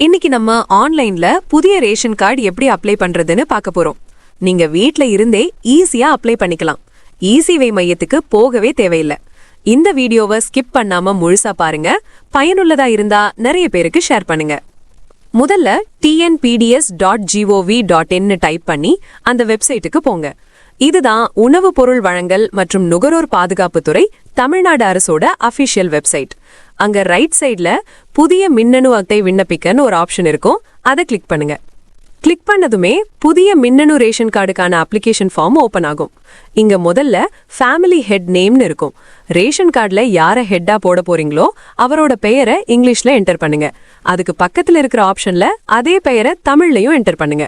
இன்னைக்கு நம்ம ஆன்லைன்ல புதிய ரேஷன் கார்டு எப்படி அப்ளை பண்றதுன்னு பார்க்க போறோம். நீங்க வீட்ல இருந்தே ஈஸியா அப்ளை பண்ணிக்கலாம். ஈசிவை மையத்துக்கு போகவே தேவையில்லை. இந்த வீடியோவை ஸ்கிப் பண்ணாம முழுசா பாருங்க. பயனுள்ளதா இருந்தா நிறைய பேருக்கு ஷேர் பண்ணுங்க. முதல்ல TNPDS dot GOV dot type பண்ணி அந்த வெப்சைட்டுக்கு போங்க. இதுதான் உணவுப் பொருள் வழங்கல் மற்றும் நுகர்வோர் பாதுகாப்புத்துறை தமிழ்நாடு அரசோட அபிஷியல் வெப்சைட் அங்க ரைட் சைடுல புதிய மின்னணு அட்டை விண்ணப்பிக்கன்னு ஒரு ஆப்ஷன் இருக்கும். அதை கிளிக் பண்ணுங்க. கிளிக் பண்ணதுமே புதிய மின்னணு ரேஷன் கார்டுக்கான அப்ளிகேஷன் ஃபார்ம் ஓப்பன் ஆகும். இங்க முதல்ல ஃபேமிலி ஹெட் நேம்னு இருக்கும். ரேஷன் கார்டில் யாரை ஹெட்டா போட போறீங்களோ அவரோட பெயரை இங்கிலீஷ்ல என்டர் பண்ணுங்க. அதுக்கு பக்கத்தில் இருக்கிற ஆப்ஷன்ல அதே பெயரை தமிழ்லையும் என்டர் பண்ணுங்க.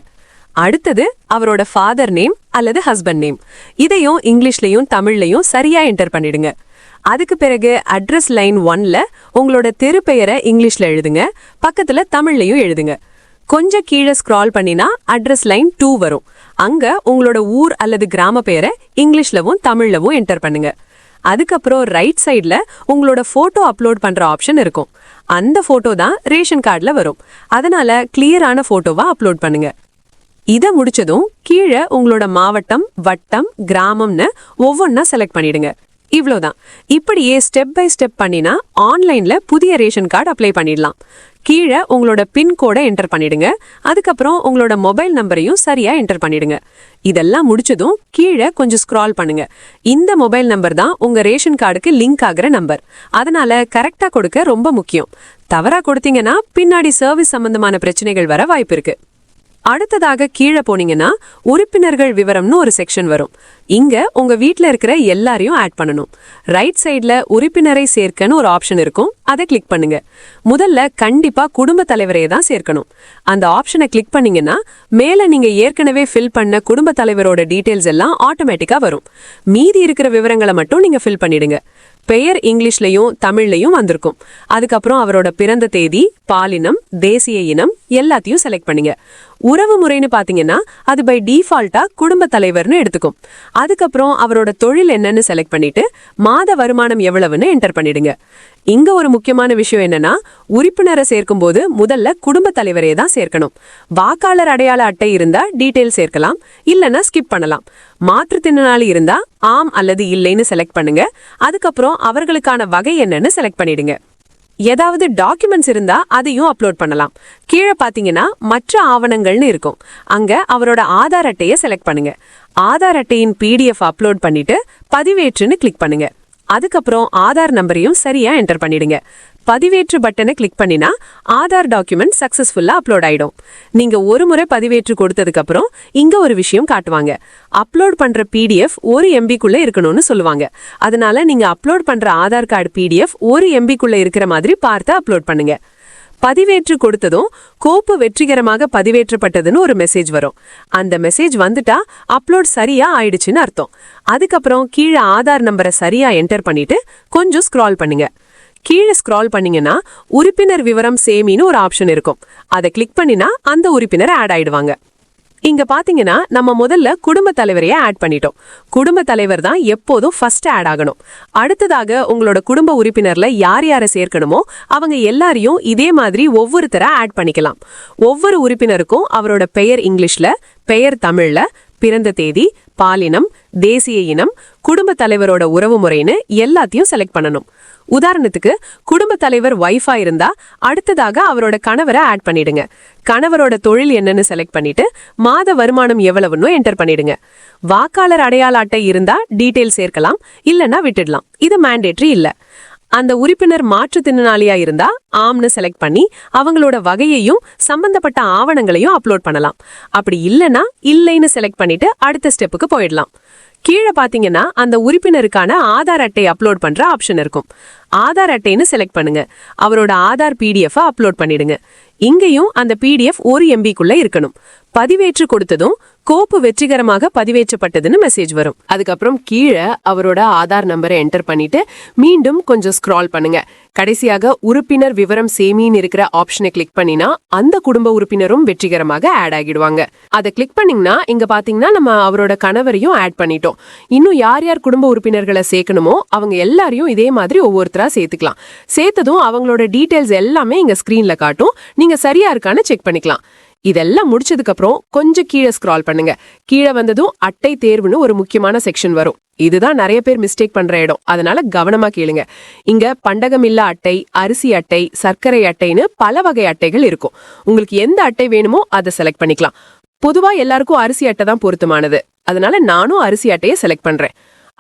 அடுத்தது அவரோட ஃபாதர் நேம் அல்லது ஹஸ்பண்ட் நேம் இதையும் இங்கிலீஷ்லையும் தமிழ்லையும் சரியா என்டர் பண்ணிடுங்க. அதுக்கு பிறகு அட்ரஸ் லைன் ஒன்ல உங்களோட தெரு பெயரை இங்கிலீஷ்ல எழுதுங்க. பக்கத்துல தமிழ்லையும் எழுதுங்க. கொஞ்சம் கீழே ஸ்க்ரால் பண்ணினா அட்ரஸ் லைன் டூ வரும். அங்க உங்களோட ஊர் அல்லது கிராம பெயரை இங்கிலீஷ்லவும் தமிழ்லவும் என்டர் பண்ணுங்க. அதுக்கப்புறம் ரைட் சைடில் உங்களோட ஃபோட்டோ அப்லோட் பண்ணுற ஆப்ஷன் இருக்கும். அந்த ஃபோட்டோ தான் ரேஷன் கார்டில் வரும். அதனால கிளியரான ஃபோட்டோவாக அப்லோட் பண்ணுங்க. இதை முடிச்சதும் கீழே உங்களோட மாவட்டம் வட்டம் கிராமம்னு ஒவ்வொன்றா செலக்ட் பண்ணிடுங்க. இவ்வளோதான் இப்படியே ஸ்டெப் பை ஸ்டெப் பண்ணினா ஆன்லைன்ல புதிய ரேஷன் கார்டு அப்ளை பண்ணிடலாம். கீழே உங்களோட பின்கோடை என்டர் பண்ணிடுங்க. அதுக்கப்புறம் உங்களோட மொபைல் நம்பரையும் சரியா என்டர் பண்ணிடுங்க. இதெல்லாம் முடிச்சதும் கீழே கொஞ்சம் ஸ்க்ரால் பண்ணுங்க. இந்த மொபைல் நம்பர் தான் உங்க ரேஷன் கார்டுக்கு லிங்க் ஆகுற நம்பர் அதனால கரெக்டா கொடுக்க ரொம்ப முக்கியம். தவறா கொடுத்தீங்கன்னா பின்னாடி சர்வீஸ் சம்பந்தமான பிரச்சனைகள் வர வாய்ப்பு இருக்கு. அடுத்ததாக கீழே போனீங்கன்னா உறுப்பினர்கள் விவரம்னு ஒரு செக்ஷன் வரும். இங்க உங்க வீட்ல இருக்கிற எல்லாரையும் ஆட் பண்ணணும். ரைட் சைடுல உறுப்பினரை சேர்க்கன்னு ஒரு ஆப்ஷன் இருக்கும். அதை கிளிக் பண்ணுங்க. முதல்ல கண்டிப்பா குடும்ப தலைவரையே தான் சேர்க்கணும். அந்த ஆப்ஷனை கிளிக் பண்ணீங்கன்னா மேல நீங்க ஏற்கனவே ஃபில் பண்ண குடும்ப தலைவரோட டீடைல்ஸ் எல்லாம் ஆட்டோமேட்டிக்கா வரும். மீதி இருக்கிற விவரங்களை மட்டும் நீங்க ஃபில் பண்ணிடுங்க. பெயர் இங்கிலீஷ்லயும் தமிழ்லயும் வந்திருக்கும். அதுக்கப்புறம் அவரோட பிறந்த தேதி பாலினம் தேசிய இனம் எல்லாத்தையும் செலக்ட் பண்ணுங்க. உறவு முறைன்னு பார்த்தீங்கன்னா அது பை டிஃபால்ட்டா குடும்ப தலைவர்னு எடுத்துக்கும். அதுக்கப்புறம் அவரோட தொழில் என்னன்னு செலக்ட் பண்ணிட்டு மாத வருமானம் எவ்வளவுன்னு என்டர் பண்ணிடுங்க. இங்க ஒரு முக்கியமான விஷயம் என்னன்னா உறுப்பினரை சேர்க்கும் போது முதல்ல குடும்ப தலைவரே தான் சேர்க்கணும். வாக்காளர் அடையாள அட்டை இருந்தா டீடைல் சேர்க்கலாம் இல்லைன்னா ஸ்கிப் பண்ணலாம். மாற்றுத்திறனாளி இருந்தா ஆம் அல்லது இல்லைன்னு செலக்ட் பண்ணுங்க. அதுக்கப்புறம் அவர்களுக்கான வகை என்னன்னு செலக்ட் பண்ணிடுங்க. ஏதாவது டாக்குமெண்ட்ஸ் இருந்தா அதையும் அப்லோட் பண்ணலாம். கீழே பாத்தீங்கன்னா மற்ற ஆவணங்கள்னு இருக்கும். அங்க அவரோட ஆதார் அட்டையை செலக்ட் பண்ணுங்க. ஆதார் அட்டையின் பிடிஎஃப் அப்லோட் பண்ணிட்டு பதிவேற்றுன்னு கிளிக் பண்ணுங்க. அதுக்கப்புறம் ஆதார் நம்பரையும் சரியா என்டர் பண்ணிடுங்க. பதிவேற்று பட்டனை கிளிக் பண்ணினா ஆதார் டாக்குமெண்ட் சக்சஸ்ஃபுல்லா அப்லோட் ஆயிடும். நீங்க ஒரு முறை பதிவேற்று கொடுத்ததுக்கு அப்புறம் இங்க ஒரு விஷயம் காட்டுவாங்க. அப்லோட் பண்ற பிடிஎஃப் ஒரு எம்பிக்குள்ள இருக்கணும்னு சொல்லுவாங்க. அதனால நீங்க அப்லோட் பண்ற ஆதார் கார்டு பிடிஎஃப் ஒரு எம்பிக்குள்ள இருக்கிற மாதிரி பார்த்து அப்லோட் பண்ணுங்க. பதிவேற்று கொடுத்ததும் கோப்பு வெற்றிகரமாக பதிவேற்றப்பட்டதுன்னு ஒரு மெசேஜ் வரும். அந்த மெசேஜ் வந்துட்டா அப்லோட் சரியா ஆயிடுச்சுன்னு அர்த்தம். அதுக்கப்புறம் கீழே ஆதார் நம்பரை சரியா என்டர் பண்ணிட்டு கொஞ்சம் ஸ்க்ரால் பண்ணுங்க. கீழே ஸ்க்ரால் பண்ணீங்கன்னா உறுப்பினர் விவரம் சேமின்னு ஒரு ஆப்ஷன் இருக்கும். அதை கிளிக் பண்ணினா அந்த உறுப்பினர் ஆட் ஆயிடுவாங்க. இங்க பாத்தீங்கன்னா நம்ம முதல்ல குடும்ப தலைவரையே ஆட் பண்ணிட்டோம். குடும்ப தலைவர் தான் எப்போதும் ஃபர்ஸ்ட் ஆட் ஆகணும். அடுத்ததாக உங்களோட குடும்ப உறுப்பினர்ல யார் யாரை சேர்க்கணுமோ அவங்க எல்லாரையும் இதே மாதிரி ஒவ்வொருத்தரா ஆட் பண்ணிக்கலாம். ஒவ்வொரு உறுப்பினருக்கும் அவரோட பெயர் இங்கிலீஷ்ல பெயர் தமிழ்ல பிறந்த தேதி பாலினம் தேசிய இனம் குடும்ப தலைவரோட உறவு முறைன்னு எல்லாத்தையும் செலக்ட் பண்ணணும். உதாரணத்துக்கு குடும்ப தலைவர் ஒய்ஃபா இருந்தா அடுத்ததாக அவரோட கணவரை ஆட் பண்ணிடுங்க. கணவரோட தொழில் என்னன்னு செலக்ட் பண்ணிட்டு மாத வருமானம் எவ்வளவுன்னு என்டர் பண்ணிடுங்க. வாக்காளர் அடையாள அட்டை இருந்தா டீட்டெயில் சேர்க்கலாம் இல்லனா விட்டுடலாம். இது மேண்டேட்ரி இல்ல. அந்த உறுப்பினர் மாற்றுத்திறனாளியா இருந்தா ஆம்னு செலக்ட் பண்ணி அவங்களோட வகையையும் சம்பந்தப்பட்ட ஆவணங்களையும் அப்லோட் பண்ணலாம். அப்படி இல்லனா இல்லைன்னு செலக்ட் பண்ணிட்டு அடுத்த ஸ்டெப்புக்கு போயிடலாம். கீழே பாத்தீங்கன்னா அந்த உறுப்பினருக்கான ஆதார் அட்டை அப்லோட் பண்ற ஆப்ஷன் இருக்கும். ஆதார் அட்டைன்னு செலக்ட் பண்ணுங்க. அவரோட ஆதார் பிடிஎஃப் அப்லோட் பண்ணிடுங்க. இங்கேயும் அந்த பிடிஎஃப் ஒரு எம்பிக்குள்ள இருக்கணும். பதிவேற்று கொடுத்ததும் கோப்பு வெற்றிகரமாக பதிவேற்றப்பட்டதுன்னு மெசேஜ் வரும். அதுக்கப்புறம் கீழே அவரோட ஆதார் நம்பரை என்டர் பண்ணிட்டு மீண்டும் கொஞ்சம் ஸ்க்ரால் பண்ணுங்க. கடைசியாக உறுப்பினர் விவரம் சேமின்னு இருக்கிற ஆப்ஷனை கிளிக் பண்ணினா அந்த குடும்ப உறுப்பினரும் வெற்றிகரமாக ஆட் ஆகிடுவாங்க. அதை கிளிக் பண்ணீங்கன்னா இங்க பாத்தீங்கன்னா நம்ம அவரோட கணவரையும் ஆட் பண்ணிட்டோம். இன்னும் யார் யார் குடும்ப உறுப்பினர்களை சேர்க்கணுமோ அவங்க எல்லாரையும் இதே மாதிரி ஒவ்வொருத்தர் ஒவ்வொருத்தரா சேர்த்துக்கலாம். சேர்த்ததும் அவங்களோட டீட்டெயில்ஸ் எல்லாமே இங்கே ஸ்க்ரீனில் காட்டும். நீங்க சரியா இருக்கான்னு செக் பண்ணிக்கலாம். இதெல்லாம் முடிச்சதுக்கு அப்புறம் கொஞ்சம் கீழே ஸ்க்ரால் பண்ணுங்க. கீழே வந்ததும் அட்டை தேர்வுன்னு ஒரு முக்கியமான செக்ஷன் வரும். இதுதான் நிறைய பேர் மிஸ்டேக் பண்ற இடம். அதனால கவனமா கேளுங்க. இங்க பண்டகமில்லா அட்டை அரிசி அட்டை சர்க்கரை அட்டைன்னு பல வகை அட்டைகள் இருக்கும். உங்களுக்கு எந்த அட்டை வேணுமோ அதை செலக்ட் பண்ணிக்கலாம். பொதுவா எல்லாருக்கும் அரிசி அட்டை தான் பொருத்தமானது. அதனால நானும் அரிசி அட்டையை செலக்ட் பண்றேன்.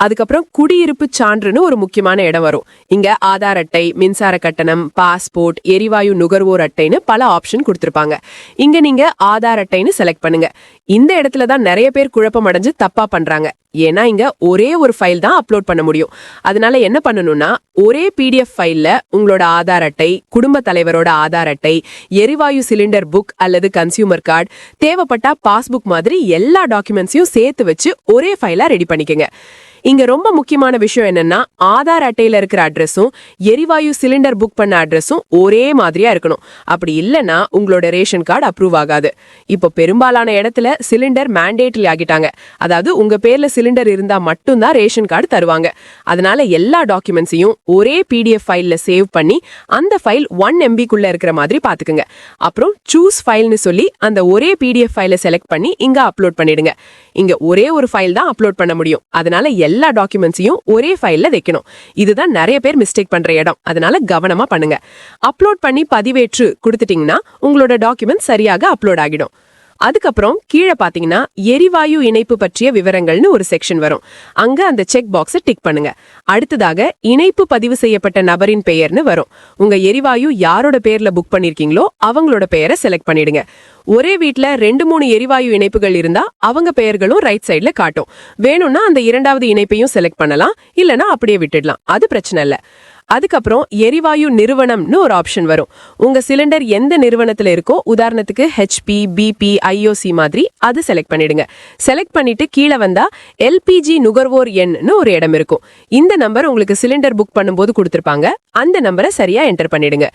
அதுக்கப்புறம் குடியிருப்பு சான்றுன்னு ஒரு முக்கியமான இடம் வரும். இங்க ஆதார் அட்டை மின்சார கட்டணம் பாஸ்போர்ட் எரிவாயு நுகர்வோர் அட்டைன்னு பல ஆப்ஷன் கொடுத்துருப்பாங்க. இங்க நீங்க ஆதார் அட்டைன்னு செலக்ட் பண்ணுங்க. இந்த இடத்துல தான் நிறைய பேர் குழப்பம் அடைஞ்சு தப்பா பண்றாங்க. ஏன்னா இங்க ஒரே ஒரு ஃபைல் தான் அப்லோட் பண்ண முடியும். அதனால என்ன பண்ணணும்னா ஒரே பிடிஎஃப் ஃபைல்ல உங்களோட ஆதார் அட்டை குடும்ப தலைவரோட ஆதார் அட்டை எரிவாயு சிலிண்டர் புக் அல்லது கன்சியூமர் கார்டு தேவைப்பட்டா பாஸ்புக் மாதிரி எல்லா டாக்குமெண்ட்ஸையும் சேர்த்து வச்சு ஒரே ஃபைலா ரெடி பண்ணிக்கங்க. இங்க ரொம்ப முக்கியமான விஷயம் என்னன்னா ஆதார் அட்டையில இருக்கிற அட்ரஸும் எரிவாயு சிலிண்டர் புக் பண்ண அட்ரஸும் ஒரே மாதிரியா இருக்கணும். அப்படி இல்லனா உங்களோட ரேஷன் கார்டு அப்ரூவ் ஆகாது. இப்போ பெரும்பாலான இடத்துல சிலிண்டர் மேண்டேட்ரி ஆகிட்டாங்க அதாவது உங்க பேர்ல சிலிண்டர் இருந்தா மட்டும்தான் ரேஷன் கார்டு தருவாங்க. அதனால எல்லா டாக்குமெண்ட்ஸையும் ஒரே பிடிஎஃப் ஃபைல்ல சேவ் பண்ணி அந்த ஃபைல் ஒன் எம்பிக்குள்ள இருக்கிற மாதிரி பாத்துக்குங்க அப்புறம் சூஸ் ஃபைல்னு சொல்லி அந்த ஒரே பிடிஎஃப் ஃபைலை செலக்ட் பண்ணி இங்க அப்லோட் பண்ணிடுங்க. இங்க ஒரே ஒரு ஃபைல் தான் அப்லோட் பண்ண முடியும். அதனால எல்லா டாக்குமெண்ட்ஸையும் ஒரே ஃபைல்ல வைக்கணும். இதுதான் நிறைய பேர் மிஸ்டேக் பண்ற இடம். அதனால கவனமா பண்ணுங்க. அப்லோட் பண்ணி பதிவேற்று கொடுத்துட்டீங்கன்னா உங்களோட டாக்குமெண்ட் சரியாக அப்லோட் ஆகிடும். அதுக்கப்புறம் கீழே பாத்தீங்கன்னா எரிவாயு இணைப்பு பற்றிய விவரங்கள்னு ஒரு செக்ஷன் வரும். அங்க அந்த செக் பாக்ஸை டிக் பண்ணுங்க. அடுத்ததாக இணைப்பு பதிவு செய்யப்பட்ட நபரின் பெயர்னு வரும். உங்க எரிவாயு யாரோட பேர்ல புக் பண்ணிருக்கீங்களோ அவங்களோட பெயரை செலக்ட் பண்ணிடுங்க. ஒரே வீட்ல ரெண்டு மூணு எரிவாயு இணைப்புகள் இருந்தா அவங்க பெயர்களும் ரைட் சைடுல காட்டும். வேணும்னா அந்த இரண்டாவது இணைப்பையும் செலக்ட் பண்ணலாம். இல்லனா அப்படியே விட்டுடலாம். அது பிரச்சனை இல்ல. அதுக்கப்புறம் எரிவாயு நிறுவனம்னு ஒரு ஆப்ஷன் வரும். உங்க சிலிண்டர் எந்த நிறுவனத்துல இருக்கோ உதாரணத்துக்கு ஹெச்பி பிபி ஐஓசி மாதிரி அது செலக்ட் பண்ணிடுங்க. செலக்ட் பண்ணிட்டு கீழே வந்தா எல்பிஜி நுகர்வோர் எண்னு ஒரு இடம் இருக்கும். இந்த நம்பர் உங்களுக்கு சிலிண்டர் புக் பண்ணும்போது கொடுத்துருப்பாங்க. அந்த நம்பரை சரியா என்டர் பண்ணிடுங்க.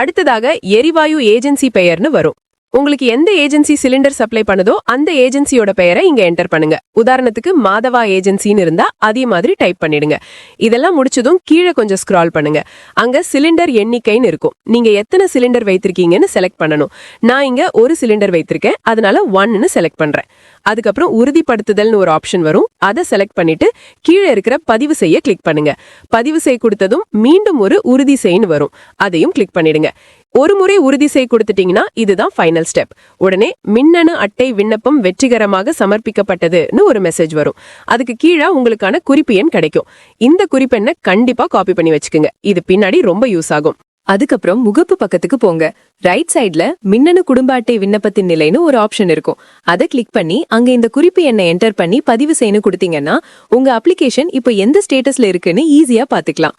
அடுத்ததாக எரிவாயு ஏஜென்சி பெயர்னு வரும். உங்களுக்கு எந்த ஏஜென்சி சிலிண்டர் சப்ளை பண்ணுதோ அந்த ஏஜென்சியோட பெயரை இங்க என்டர் பண்ணுங்க. உதாரணத்துக்கு மாதவா ஏஜென்சின்னு இருந்தா அதே மாதிரி டைப் பண்ணிடுங்க. இதெல்லாம் முடிச்சதும் கீழே கொஞ்சம் ஸ்க்ரால் பண்ணுங்க. அங்க சிலிண்டர் எண்ணிக்கைன்னு இருக்கும். நீங்க எத்தனை சிலிண்டர் வைத்திருக்கீங்கன்னு செலக்ட் பண்ணணும். நான் இங்க ஒரு சிலிண்டர் வைத்திருக்கேன். அதனால ஒன்னு செலக்ட் பண்றேன். அதுக்கப்புறம் உறுதிப்படுத்துதல்னு ஒரு ஆப்ஷன் வரும். அதை செலக்ட் பண்ணிட்டு கீழே இருக்கிற பதிவு செய்ய கிளிக் பண்ணுங்க. பதிவு செய்ய கொடுத்ததும் மீண்டும் ஒரு உறுதி செய்ன்னு வரும். அதையும் கிளிக் பண்ணிடுங்க. ஒரு முறை உறுதி செய்ய கொடுத்துட்டீங்கன்னா இதுதான் ஃபைனல் ஸ்டெப் உடனே மின்னணு அட்டை விண்ணப்பம் வெற்றிகரமாக சமர்ப்பிக்கப்பட்டதுன்னு ஒரு மெசேஜ் வரும். அதுக்கு கீழே உங்களுக்கான குறிப்பு எண் கிடைக்கும். இந்த குறிப்பெண்ணை கண்டிப்பா காப்பி பண்ணி வச்சுக்கோங்க. இது பின்னாடி ரொம்ப யூஸ் ஆகும். அதுக்கப்புறம் முகப்பு பக்கத்துக்கு போங்க. ரைட் சைட்ல மின்னணு குடும்ப அட்டை விண்ணப்பத்தின் நிலைன்னு ஒரு ஆப்ஷன் இருக்கும். அதை கிளிக் பண்ணி அங்க இந்த குறிப்பு எண்ணை என்டர் பண்ணி பதிவு செய்யணும் கொடுத்தீங்கன்னா உங்க அப்ளிகேஷன் இப்போ எந்த ஸ்டேட்டஸ்ல இருக்குன்னு ஈஸியா பாத்துக்கலாம்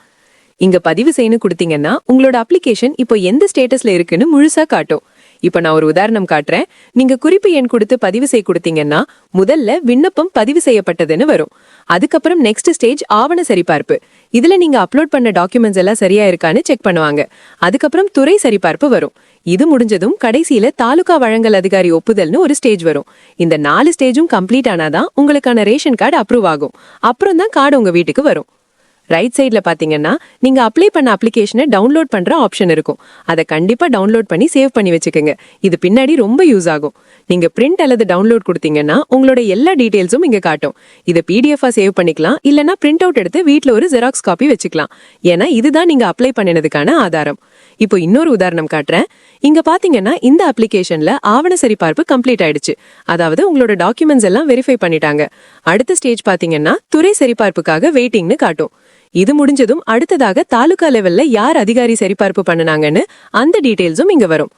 இங்க பதிவு செய்யணும் கொடுத்தீங்கன்னா உங்களோட அப்ளிகேஷன் இப்போ எந்த ஸ்டேட்டஸ்ல இருக்குன்னு முழுசா காட்டும். இப்போ நான் ஒரு உதாரணம் காட்டுறேன். நீங்க குறிப்பு எண் கொடுத்து பதிவு செய்ய கொடுத்தீங்கன்னா முதல்ல விண்ணப்பம் பதிவு செய்யப்பட்டதுன்னு வரும். அதுக்கப்புறம் நெக்ஸ்ட் ஸ்டேஜ் ஆவண சரிபார்ப்பு. இதுல நீங்க அப்லோட் பண்ண டாக்குமெண்ட்ஸ் எல்லாம் சரியா இருக்கான்னு செக் பண்ணுவாங்க. அதுக்கப்புறம் துறை சரிபார்ப்பு வரும். இது முடிஞ்சதும் கடைசியில தாலுகா வழங்கல் அதிகாரி ஒப்புதல்னு ஒரு ஸ்டேஜ் வரும். இந்த நாலு ஸ்டேஜும் கம்ப்ளீட் ஆனாதான் உங்களுக்கான ரேஷன் கார்டு அப்ரூவ் ஆகும். அப்புறம் தான் கார்டு உங்க வீட்டுக்கு வரும். ரைட் சைடுல பார்த்தீங்கன்னா நீங்க அப்ளை பண்ண அப்ளிகேஷனை டவுன்லோட் பண்ற ஆப்ஷன் இருக்கும். அதை கண்டிப்பா டவுன்லோட் பண்ணி சேவ் பண்ணி வச்சுக்கோங்க. இது பின்னாடி ரொம்ப யூஸ் ஆகும். நீங்க பிரிண்ட் அல்லது டவுன்லோட் கொடுத்தீங்கன்னா உங்களோட எல்லா டீட்டெயில்ஸும் இங்க காட்டும். இதை பிடிஎஃபாக சேவ் பண்ணிக்கலாம். இல்லைனா பிரிண்ட் அவுட் எடுத்து வீட்ல ஒரு ஜெராக்ஸ் காப்பி வச்சுக்கலாம். ஏன்னா இதுதான் நீங்க அப்ளை பண்ணினதுக்கான ஆதாரம். இப்போ இன்னொரு உதாரணம் காட்டுறேன். இங்க பாத்தீங்கன்னா இந்த அப்ளிகேஷன்ல ஆவண சரிபார்ப்பு கம்ப்ளீட் ஆயிடுச்சு. அதாவது உங்களோட டாக்குமெண்ட்ஸ் எல்லாம் வெரிஃபை பண்ணிட்டாங்க. அடுத்த ஸ்டேஜ் பார்த்தீங்கன்னா துறை சரிபார்ப்புக்காக வெயிட்டிங்னு காட்டும். இது முடிஞ்சதும் அடுத்ததாக தாலுகா லெவல்ல யார் அதிகாரி சரிபார்ப்பு பண்ணுனாங்கன்னு அந்த டீடைல்ஸும் இங்க வரும்.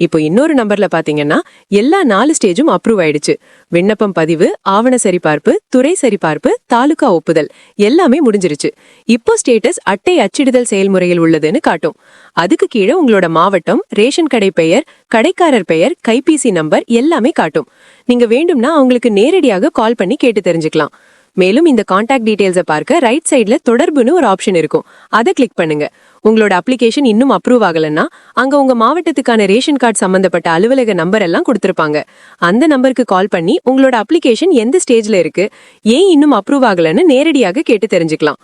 இப்போ இன்னொரு நம்பர்ல பாத்தீங்கன்னா எல்லா நாலு ஸ்டேஜும் அப்ரூவ் ஆயிடுச்சு. விண்ணப்பம் பதிவு ஆவண சரிபார்ப்பு துறை சரிபார்ப்பு தாலுகா ஒப்புதல் எல்லாமே முடிஞ்சிருச்சு. இப்போ ஸ்டேட்டஸ் அட்டை அச்சிடுதல் செயல்முறையில் உள்ளதுன்னு காட்டும். அதுக்கு கீழே உங்களோட மாவட்டம் ரேஷன் கடை பெயர் கடைக்காரர் பெயர் கைபேசி நம்பர் எல்லாமே காட்டும். நீங்க வேண்டும்னா அவங்களுக்கு நேரடியாக கால் பண்ணி கேட்டு தெரிஞ்சுக்கலாம். மேலும் இந்த காண்டாக்ட் டீடைல்ஸை பார்க்க ரைட் சைடுல தொடர்புன்னு ஒரு ஆப்ஷன் இருக்கும். அதை கிளிக் பண்ணுங்க. உங்களோட அப்ளிகேஷன் இன்னும் அப்ரூவ் ஆகலன்னா அங்க உங்க மாவட்டத்துக்கான ரேஷன் கார்டு சம்பந்தப்பட்ட அலுவலக நம்பர் எல்லாம் கொடுத்துருப்பாங்க. அந்த நம்பருக்கு கால் பண்ணி உங்களோட அப்ளிகேஷன் எந்த ஸ்டேஜ்ல இருக்கு ஏன் இன்னும் அப்ரூவ் ஆகலைன்னு நேரடியாக கேட்டு தெரிஞ்சுக்கலாம்.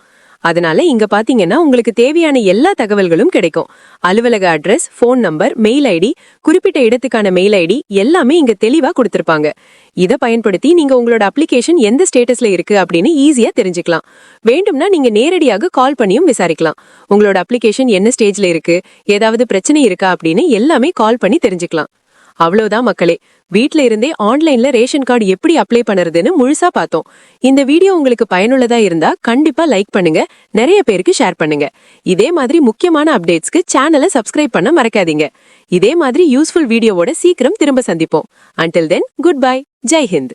அதனால இங்க பாத்தீங்கன்னா உங்களுக்கு தேவையான எல்லா தகவல்களும் கிடைக்கும். அலுவலக address phone number mail ID குறிப்பிட்ட இடத்துக்கான மெயில் ஐடி எல்லாமே இங்க தெளிவா கொடுத்திருப்பாங்க. இத பயன்படுத்தி நீங்க உங்களோட அப்ளிகேஷன் எந்த ஸ்டேட்டஸ்ல இருக்கு அப்படின்னு ஈஸியா தெரிஞ்சுக்கலாம். வேண்டும்னா நீங்க நேரடியாக கால் பண்ணியும் விசாரிக்கலாம். உங்களோட அப்ளிகேஷன் என்ன ஸ்டேஜ்ல இருக்கு ஏதாவது பிரச்சனை இருக்கா அப்படின்னு எல்லாமே கால் பண்ணி தெரிஞ்சுக்கலாம். அவ்வளவுதான் மக்களே. வீட்ல இருந்தே ஆன்லைன்ல ரேஷன் கார்டு எப்படி அப்ளை பண்ணுறதுன்னு முழுசா பார்த்தோம். இந்த வீடியோ உங்களுக்கு பயனுள்ளதா இருந்தா கண்டிப்பா லைக் பண்ணுங்க நிறைய பேருக்கு ஷேர் பண்ணுங்க. இதே மாதிரி முக்கியமான அப்டேட்ஸ்க்கு சேனலை சப்ஸ்கிரைப் பண்ண மறக்காதீங்க. இதே மாதிரி யூஸ்ஃபுல் வீடியோவோட சீக்கிரம் திரும்ப சந்திப்போம். Until then good bye Jai Hind.